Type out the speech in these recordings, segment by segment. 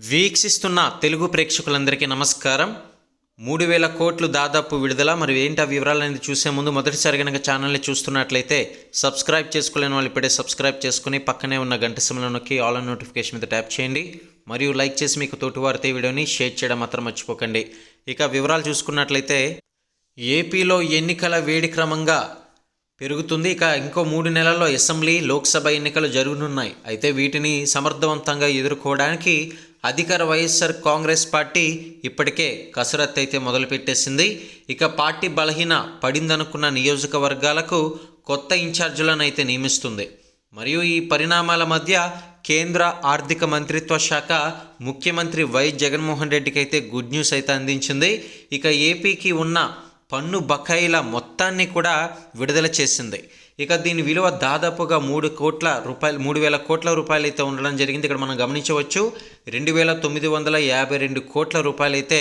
వీక్షిస్తున్న తెలుగు ప్రేక్షకులందరికీ నమస్కారం. మూడు వేల కోట్లు దాదాపు విడుదల. మరి ఏంటి ఆ వివరాలు అనేది చూసే ముందు మొదటిసారి కనుక ఛానల్ని చూస్తున్నట్లయితే సబ్స్క్రైబ్ చేసుకోలేని వాళ్ళు ఇప్పుడే సబ్స్క్రైబ్ చేసుకుని పక్కనే ఉన్న గంట సిమ్లో నొక్కి ఆల్ నోటిఫికేషన్ మీద ట్యాప్ చేయండి. మరియు లైక్ చేసి మీకు తోటివారితో వీడియోని షేర్ చేయడం మాత్రం మర్చిపోకండి. ఇక వివరాలు చూసుకున్నట్లయితే ఏపీలో ఎన్నికల వేడి క్రమంగా పెరుగుతుంది. ఇక ఇంకో మూడు నెలల్లో అసెంబ్లీ లోక్సభ ఎన్నికలు జరగనున్నాయి. అయితే వీటిని సమర్థవంతంగా ఎదుర్కోవడానికి అధికార వైఎస్ఆర్ కాంగ్రెస్ పార్టీ ఇప్పటికే కసరత్తు అయితే మొదలుపెట్టేసింది. ఇక పార్టీ బలహీన పడిందనుకున్న నియోజకవర్గాలకు కొత్త ఇన్ఛార్జీలను అయితే నియమిస్తుంది. మరియు ఈ పరిణామాల మధ్య కేంద్ర ఆర్థిక మంత్రిత్వ శాఖ ముఖ్యమంత్రి వై జగన్మోహన్ రెడ్డికి అయితే గుడ్ న్యూస్ అయితే అందించింది. ఇక ఏపీకి ఉన్న పన్ను బకాయిల మొత్తాన్ని కూడా విడుదల చేసింది. ఇక దీని విలువ దాదాపుగా మూడు కోట్ల రూపాయలు మూడు వేల కోట్ల రూపాయలు అయితే ఉండడం జరిగింది. ఇక్కడ మనం గమనించవచ్చు రెండు వేల తొమ్మిది వందల యాభై రెండు కోట్ల రూపాయలు అయితే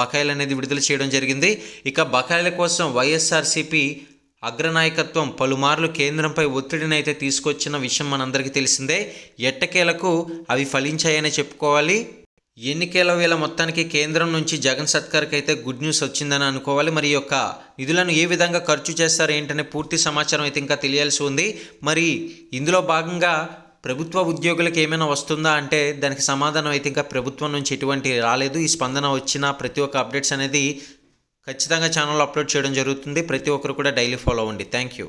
బకాయిలు అనేది విడుదల చేయడం జరిగింది. ఇక బకాయిల కోసం వైఎస్ఆర్సీపీ అగ్రనాయకత్వం పలుమార్లు కేంద్రంపై ఒత్తిడిని అయితే తీసుకొచ్చిన విషయం మనందరికీ తెలిసిందే. ఎట్టకేలకు అవి ఫలించాయని చెప్పుకోవాలి. ఎన్నికల వేళ మొత్తానికి కేంద్రం నుంచి జగన్ సర్కార్కి అయితే గుడ్ న్యూస్ వచ్చిందని అనుకోవాలి. మరి యొక్క నిధులను ఏ విధంగా ఖర్చు చేస్తారు ఏంటనే పూర్తి సమాచారం అయితే ఇంకా తెలియాల్సి ఉంది. మరి ఇందులో భాగంగా ప్రభుత్వ ఉద్యోగులకు ఏమైనా వస్తుందా అంటే దానికి సమాధానం అయితే ఇంకా ప్రభుత్వం నుంచి ఎటువంటి రాలేదు. ఈ స్పందన వచ్చిన ప్రతి ఒక్క అప్డేట్స్ అనేది ఖచ్చితంగా ఛానల్ అప్లోడ్ చేయడం జరుగుతుంది. ప్రతి ఒక్కరు కూడా డైలీ ఫాలో అవ్వండి. Thank you.